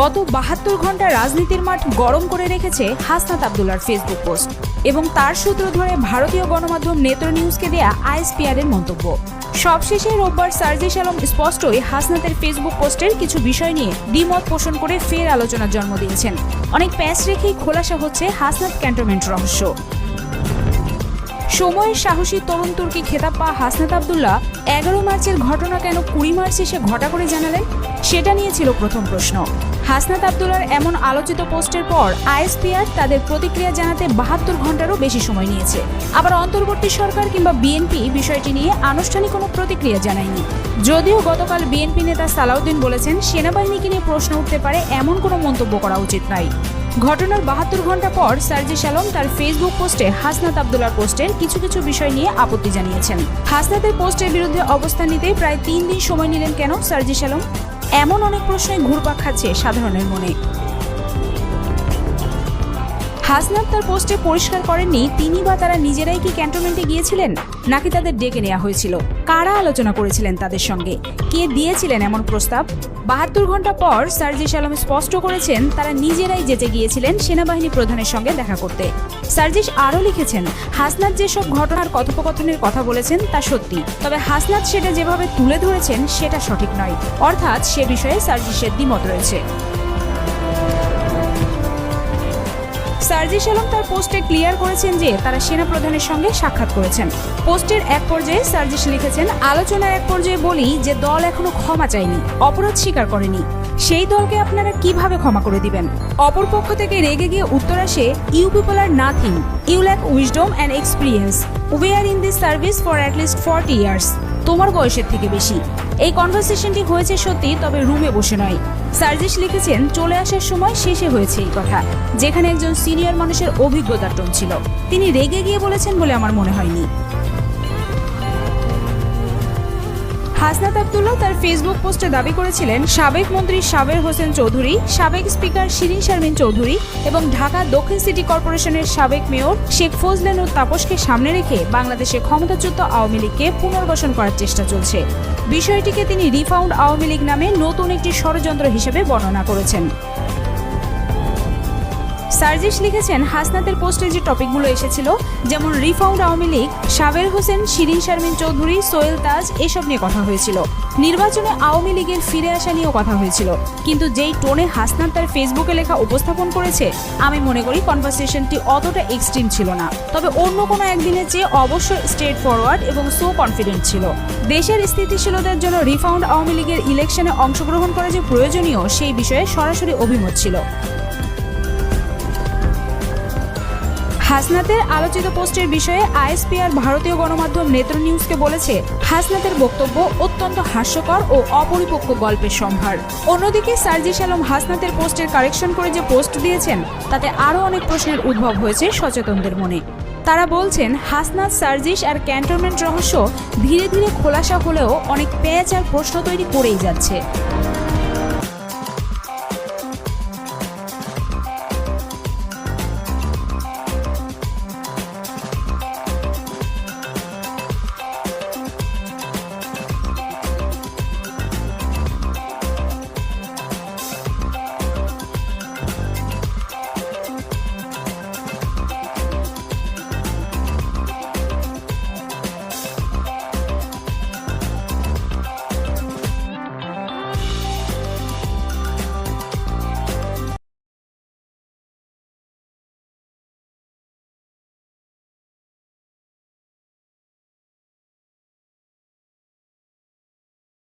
গত বাহাত্তর ঘণ্টা রাজনীতির মাঠ গরম করে রেখেছে হাসনাত আবদুল্লার ফেসবুক পোস্ট। এবং তার সূত্র ধরে ভারতীয় গণমাধ্যম নেত্র নিউজকে দেয়া আইএসপিআর এর মন্তব্য। সবশেষে রোববার সার্জিস আলম স্পষ্টই হাসনাতের ফেসবুক পোস্টের কিছু বিষয় নিয়ে দ্বিমত পোষণ করে ফের আলোচনার জন্ম দিয়েছেন। অনেক প্যাচ রেখেই খোলাসা হচ্ছে হাসনাত ক্যান্টনমেন্ট রহস্য। সময়ের সাহসী তরুণ তুর্কি খেতাব পা হাসনাত আবদুল্লাহ এগারো মার্চের ঘটনা কেন কুড়ি মার্চ এসে ঘটা করে জানালেন, সেটা নিয়ে ছিল প্রথম প্রশ্ন। হাসনাত আবদুল্লার এমন আলোচিত পোস্টের পর আইএসপিআর তাদের প্রতিক্রিয়া জানাতে বাহাত্তর ঘন্টারও বেশি সময় নিয়েছে। আবার অন্তর্বর্তী সরকার কিংবা বিএনপি বিষয়টি নিয়ে আনুষ্ঠানিক কোনো প্রতিক্রিয়া জানায়নি। যদিও গতকাল বিএনপি নেতা সালাউদ্দিন বলেছেন, সেনাবাহিনীকে নিয়ে প্রশ্ন উঠতে পারে এমন কোনো মন্তব্য করা উচিত নয় ঘটনার বাহাত্তর ঘণ্টা পর সার্জিস আলম তার ফেসবুক পোস্টে হাসনাত আবদুল্লার পোস্টের কিছু কিছু বিষয় নিয়ে আপত্তি জানিয়েছেন। হাসনাতের পোস্টের বিরুদ্ধে অবস্থান নিতে প্রায় তিন দিন সময় নিলেন কেন সার্জিস আলম? এমন অনেক প্রশ্নই ঘুরপাক খাচ্ছে সাধারণের মনে। হাসনাত তার পোস্টে পরিষ্কার করেননি, তিনি বা তারা নিজেরাই কি ক্যান্টনমেন্টে গিয়েছিলেন? নাকি তাদের ডেকে নেওয়া হয়েছিল? কারা আলোচনা করেছিলেন তাদের সঙ্গে? কে দিয়েছিলেন এমন প্রস্তাব? বাহাত্তর ঘণ্টা পর সার্জিস আলম স্পষ্ট করেছেন, তারা নিজেরাই যেতে গিয়েছিলেন সেনাবাহিনী প্রধানের সঙ্গে দেখা করতে। সার্জিস আরও লিখেছেন হাসনাত যেসব ঘটনার কথোপকথনের কথা বলেছেন, তা সত্যি। তবে হাসনাত সেটা যেভাবে তুলে ধরেছেন, সেটা সঠিক নয়। অর্থাৎ সে বিষয়ে সার্জিসের দ্বিমত রয়েছে। সার্জিস আলম তার পোস্টে ক্লিয়ার করেছেন যে তারা সেনা প্রধানের সঙ্গে সাক্ষাৎ করেছেন। পোস্টের এক পর্যায়ে সার্জিস লিখেছেন, আলোচনার এক পর্যায়ে বলি যে দল এখনও ক্ষমা চায়নি, অপরাধ স্বীকার করেনি। সেই দলকে আপনারা কীভাবে ক্ষমা করে দিবেন? অপর পক্ষ থেকে রেগে গিয়ে উত্তর আসে, you people are nothing, you lack wisdom and experience. We are in this service for at least forty years. তোমার বয়সের থেকে বেশি। এই কনভারসেশনটি হয়েছে সত্যি, তবে রুমে বসে নয়। সার্জিস লিখেছেন, চলে আসার সময় শেষে হয়েছে এই কথা। যেখানে একজন সিনিয়র মানুষের অভিজ্ঞতা টোন ছিল। তিনি রেগে গিয়ে বলেছেন বলে আমার মনে হয়নি। হাসনাত আবদুল্লাহ তার ফেসবুক পোস্টে দাবি করেছিলেন, সাবেক মন্ত্রী সাবের হোসেন চৌধুরী, সাবেক স্পিকার শিরিন শারমিন চৌধুরী এবং ঢাকা দক্ষিণ সিটি কর্পোরেশনের সাবেক মেয়র শেখ ফজলেন ও তাপসকে সামনে রেখে বাংলাদেশে ক্ষমতাচ্যুত আওয়ামী লীগকে পুনর্গঠন করার চেষ্টা চলছে। বিষয়টিকে তিনি রিফাউন্ড আওয়ামী লীগ নামে নতুন একটি ষড়যন্ত্র হিসেবে বর্ণনা করেছেন। সার্জিস লিখেছেন, হাসনাতের পোস্টে যে টপিকগুলো এসেছিল, যেমন রিফাউন্ড আওয়ামী লীগ, সাবের হোসেন, শিরিন শারমিন চৌধুরী, সোহেল তাজ এসব নিয়ে কথা হয়েছিল। নির্বাচনে আওয়ামী লীগের ফিরে আসা নিয়েও কথা হয়েছিল। কিন্তু যেই টোনে হাসনাত তার ফেসবুকে লেখা উপস্থাপন করেছে, আমি মনে করি কনভারসেশনটি অতটা এক্সট্রিম ছিল না। তবে অন্য কোনো একদিনের চেয়ে অবশ্যই স্ট্রেট ফরওয়ার্ড এবং সো কনফিডেন্ট ছিল। দেশের স্থিতিশীলতার জন্য রিফাউন্ড আওয়ামী লীগের ইলেকশনে অংশগ্রহণ করা যে প্রয়োজনীয়, সেই বিষয়ে সরাসরি অভিমত ছিল। হাসনাতের আলোচিত পোস্টের বিষয়ে আইএসপিআর ভারতীয় গণমাধ্যম নেত্র নিউজকে বলেছে, হাসনাতের বক্তব্য অত্যন্ত হাস্যকর ও অপরিপক্ক গল্পের সম্ভার। অন্যদিকে সার্জিস আলম হাসনাতের পোস্টের কারেকশন করে যে পোস্ট দিয়েছেন, তাতে আরও অনেক প্রশ্নের উদ্ভব হয়েছে সচেতনদের মনে। তারা বলছেন, হাসনাত, সার্জিস আর ক্যান্টনমেন্ট রহস্য ধীরে ধীরে খোলাসা হলেও অনেক পেঁচ আর প্রশ্ন তৈরি করেই যাচ্ছে।